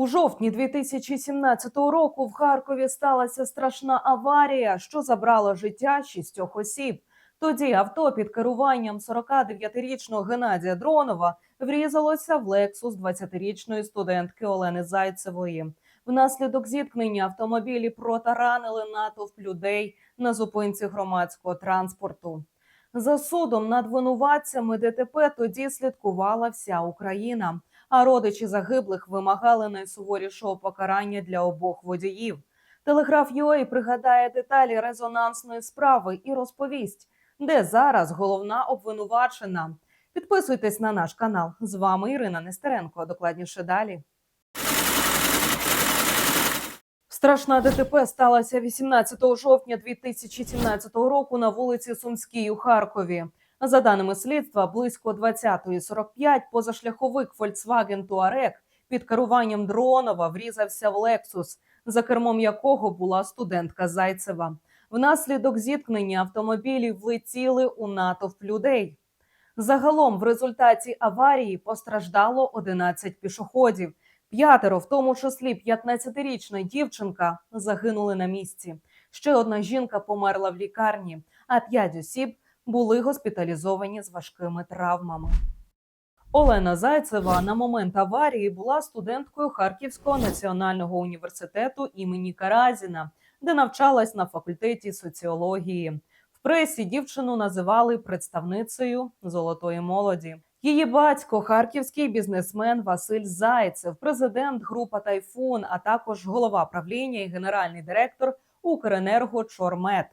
У жовтні 2017 року в Харкові сталася страшна аварія, що забрала життя шістьох осіб. Тоді авто під керуванням 49-річного Геннадія Дронова врізалося в лексус 20-річної студентки Олени Зайцевої. Внаслідок зіткнення автомобілі протаранили натовп людей на зупинці громадського транспорту. За судом над винуватцями ДТП тоді слідкувала вся Україна а родичі загиблих вимагали найсуворішого покарання для обох водіїв. Телеграф UA пригадає деталі резонансної справи і розповість, де зараз головна обвинувачена. Підписуйтесь на наш канал. З вами Ірина Нестеренко. Докладніше далі. Страшна ДТП сталася 18 жовтня 2017 року на вулиці Сумській у Харкові. За даними слідства, близько 20.45 позашляховик Volkswagen Touareg під керуванням Дронова врізався в Lexus, за кермом якого була студентка Зайцева. Внаслідок зіткнення автомобілів влетіли у натовп людей. Загалом, в результаті аварії постраждало 11 пішоходів. П'ятеро, в тому числі 15-річна дівчинка, загинули на місці. Ще одна жінка померла в лікарні, а п'ять осіб були госпіталізовані з важкими травмами. Олена Зайцева на момент аварії була студенткою Харківського національного університету імені Каразіна, де навчалась на факультеті соціології. В пресі дівчину називали представницею золотої молоді. Її батько харківський бізнесмен Василь Зайцев, президент група Тайфун, а також голова правління і генеральний директор Укренерго Чормет.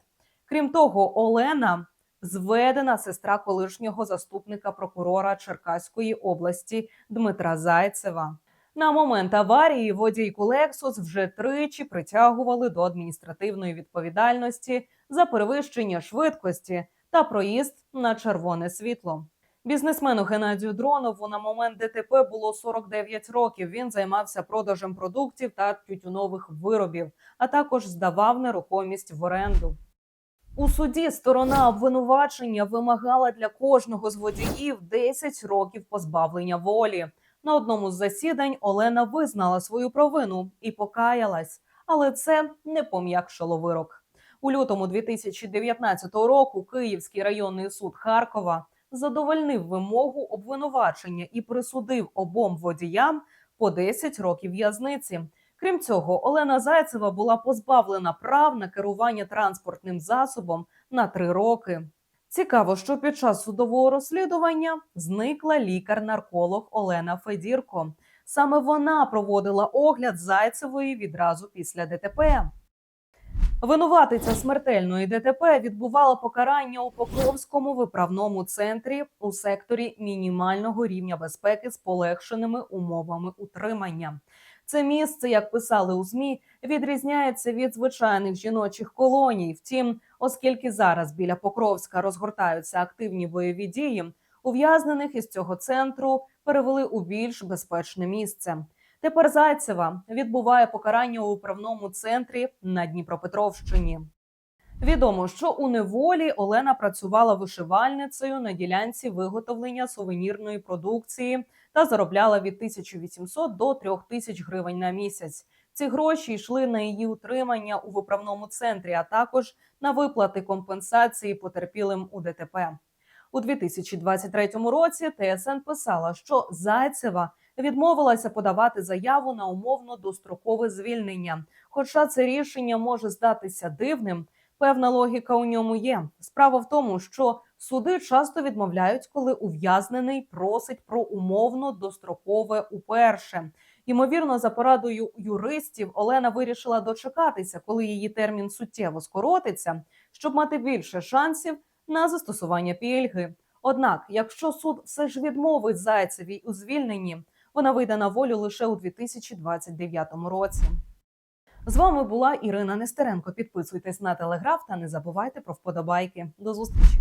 Крім того, Олена зведена сестра колишнього заступника прокурора Черкаської області Дмитра Зайцева. На момент аварії водійку Лексус вже тричі притягували до адміністративної відповідальності за перевищення швидкості та проїзд на червоне світло. Бізнесмену Геннадію Дронову на момент ДТП було 49 років. Він займався продажем продуктів та тютюнових виробів, а також здавав нерухомість в оренду. У суді сторона обвинувачення вимагала для кожного з водіїв 10 років позбавлення волі. На одному з засідань Олена визнала свою провину і покаялась, але це не пом'якшило вирок. У лютому 2019 року Київський районний суд Харкова задовольнив вимогу обвинувачення і присудив обом водіям по 10 років в'язниці. Крім цього, Олена Зайцева була позбавлена прав на керування транспортним засобом на три роки. Цікаво, що під час судового розслідування зникла лікар-нарколог Олена Федірко. Саме вона проводила огляд Зайцевої відразу після ДТП. Винуватиця смертельної ДТП відбувала покарання у Покровському виправному центрі у секторі мінімального рівня безпеки з полегшеними умовами утримання. Це місце, як писали у змі, відрізняється від звичайних жіночих колоній. Втім, оскільки зараз біля Покровська розгортаються активні бойові дії, ув'язнених із цього центру перевели у більш безпечне місце. Тепер Зайцева відбуває покарання у управному центрі на Дніпропетровщині. Відомо, що у неволі Олена працювала вишивальницею на ділянці виготовлення сувенірної продукції та заробляла від 1800 до 3000 гривень на місяць. Ці гроші йшли на її утримання у виправному центрі, а також на виплати компенсації потерпілим у ДТП. У 2023 році ТСН писала, що Зайцева відмовилася подавати заяву на умовно дострокове звільнення. Хоча це рішення може здатися дивним, певна логіка у ньому є. Справа в тому, що суди часто відмовляють, коли ув'язнений просить про умовно дострокове уперше. Ймовірно, за порадою юристів Олена вирішила дочекатися, коли її термін суттєво скоротиться, щоб мати більше шансів на застосування пільги. Однак, якщо суд все ж відмовить Зайцевій у звільненні, вона вийде на волю лише у 2029 році. З вами була Ірина Нестеренко. Підписуйтесь на телеграф та не забувайте про вподобайки. До зустрічі.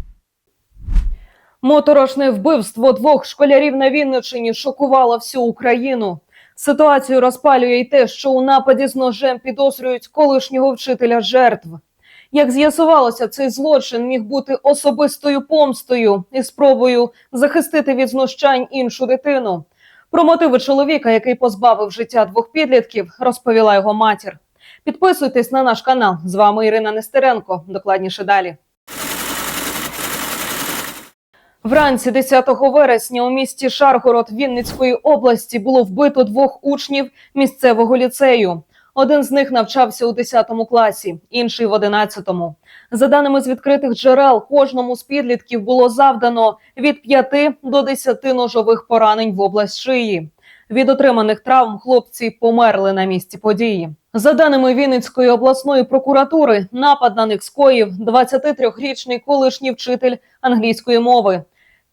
Моторошне вбивство двох школярів на Вінниччині шокувало всю Україну. Ситуацію розпалює й те, що у нападі з ножем підозрюють колишнього вчителя жертв. Як з'ясувалося, цей злочин міг бути особистою помстою і спробою захистити від знущань іншу дитину. Про мотиви чоловіка, який позбавив життя двох підлітків, розповіла його матір. Підписуйтесь на наш канал. З вами Ірина Нестеренко. Докладніше далі. Вранці 10 вересня у місті Шаргород Вінницької області було вбито двох учнів місцевого ліцею. Один з них навчався у 10 класі, інший в 11. За даними з відкритих джерел, кожному з підлітків було завдано від 5 до 10 ножових поранень в область шиї. Від отриманих травм хлопці померли на місці події. За даними Вінницької обласної прокуратури, напад на них скоїв 23-річний колишній вчитель англійської мови.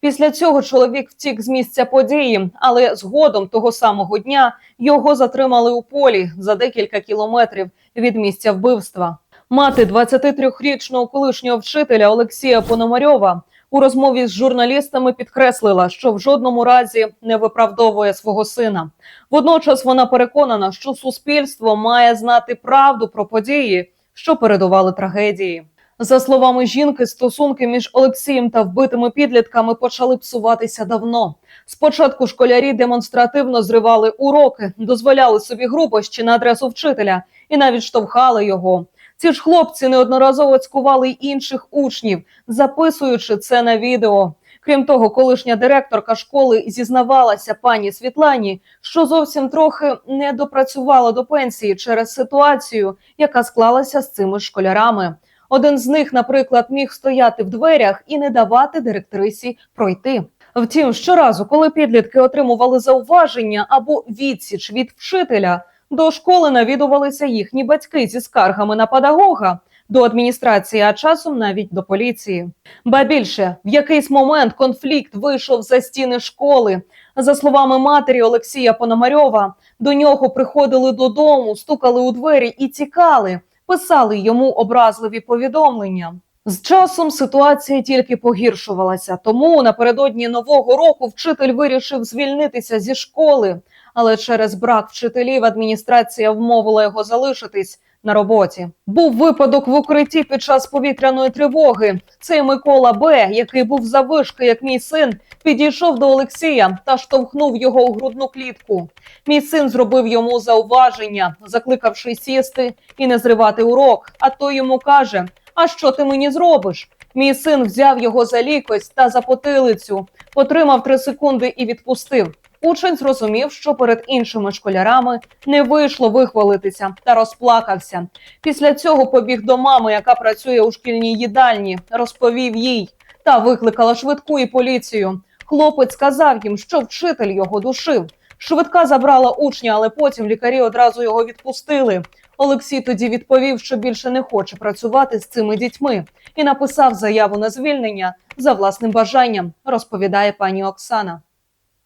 Після цього чоловік втік з місця події, але згодом того самого дня його затримали у полі за декілька кілометрів від місця вбивства. Мати 23-річного колишнього вчителя Олексія Пономарьова у розмові з журналістами підкреслила, що в жодному разі не виправдовує свого сина. Водночас вона переконана, що суспільство має знати правду про події, що передували трагедії. За словами жінки, стосунки між Олексієм та вбитими підлітками почали псуватися давно. Спочатку школярі демонстративно зривали уроки, дозволяли собі грубощі на адресу вчителя і навіть штовхали його. Ці ж хлопці неодноразово цькували інших учнів, записуючи це на відео. Крім того, колишня директорка школи зізнавалася пані Світлані, що зовсім трохи не допрацювала до пенсії через ситуацію, яка склалася з цими школярами. Один з них, наприклад, міг стояти в дверях і не давати директрисі пройти. Втім, щоразу, коли підлітки отримували зауваження або відсіч від вчителя, до школи навідувалися їхні батьки зі скаргами на педагога до адміністрації, а часом навіть до поліції. Ба більше в якийсь момент конфлікт вийшов за стіни школи. За словами матері Олексія Пономарьова, до нього приходили додому, стукали у двері і тікали, писали йому образливі повідомлення. З часом ситуація тільки погіршувалася, тому напередодні нового року вчитель вирішив звільнитися зі школи, але через брак вчителів адміністрація вмовила його залишитись на роботі. Був випадок в укритті під час повітряної тривоги. Цей Микола Б, який був завишки, як мій син, підійшов до Олексія та штовхнув його у грудну клітку. Мій син зробив йому зауваження, закликавши сісти і не зривати урок. А той йому каже: А що ти мені зробиш? Мій син взяв його за лікоть та за потилицю, потримав три секунди і відпустив. Учень зрозумів, що перед іншими школярами не вийшло вихвалитися та розплакався. Після цього побіг до мами, яка працює у шкільній їдальні, розповів їй та викликала швидку і поліцію. Хлопець сказав їм, що вчитель його душив. Швидка забрала учня, але потім лікарі одразу його відпустили. Олексій тоді відповів, що більше не хоче працювати з цими дітьми, і написав заяву на звільнення за власним бажанням, розповідає пані Оксана.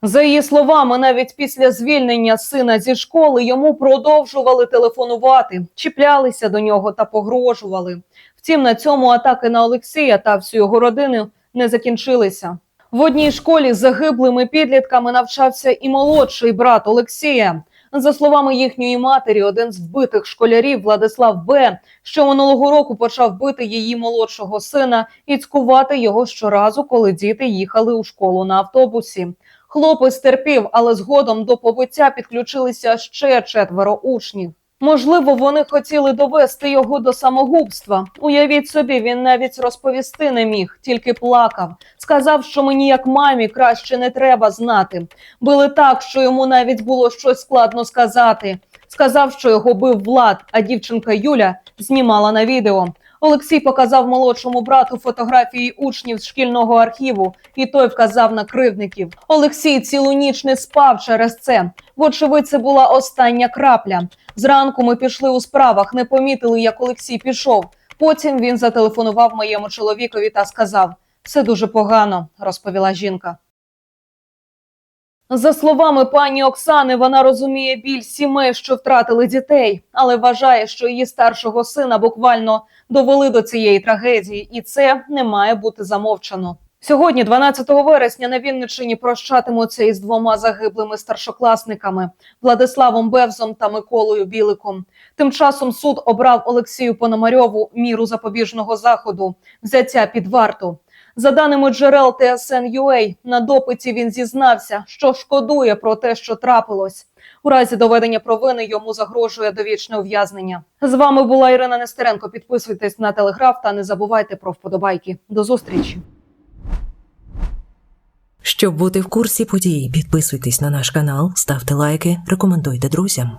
За її словами, навіть після звільнення сина зі школи йому продовжували телефонувати, чіплялися до нього та погрожували. Втім, на цьому атаки на Олексія та всю його родину не закінчилися. В одній школі загиблими підлітками навчався і молодший брат Олексія. За словами їхньої матері, один з вбитих школярів Владислав Б, що минулого року почав бити її молодшого сина і цькувати його щоразу, коли діти їхали у школу на автобусі. Хлопець терпів, але згодом до побиття підключилися ще четверо учнів. Можливо, вони хотіли довести його до самогубства. Уявіть собі, він навіть розповісти не міг, тільки плакав. Сказав, що мені, як мамі, краще не треба знати. Били так, що йому навіть було щось складно сказати. Сказав, що його бив Влад, а дівчинка Юля знімала на відео. Олексій показав молодшому брату фотографії учнів з шкільного архіву, і той вказав на кривдників. Олексій цілу ніч не спав через це. Вочевидь, це була остання крапля. Зранку ми пішли у справах, не помітили, як Олексій пішов. Потім він зателефонував моєму чоловікові та сказав: все дуже погано, розповіла жінка. За словами пані Оксани, вона розуміє біль сімей, що втратили дітей, але вважає, що її старшого сина буквально довели до цієї трагедії, і це не має бути замовчано. Сьогодні, 12 вересня, на Вінниччині прощатимуться із двома загиблими старшокласниками Владиславом Бевзом та Миколою Біликом. Тим часом суд обрав Олексію Пономарьову міру запобіжного заходу взяття під варту. За даними джерел TSN.ua, на допиті він зізнався, що шкодує про те, що трапилось. У разі доведення провини йому загрожує довічне ув'язнення. З вами була Ірина Нестеренко. Підписуйтесь на телеграф та не забувайте про вподобайки. До зустрічі. Щоб бути в курсі подій, підписуйтесь на наш канал, ставте лайки, рекомендуйте друзям.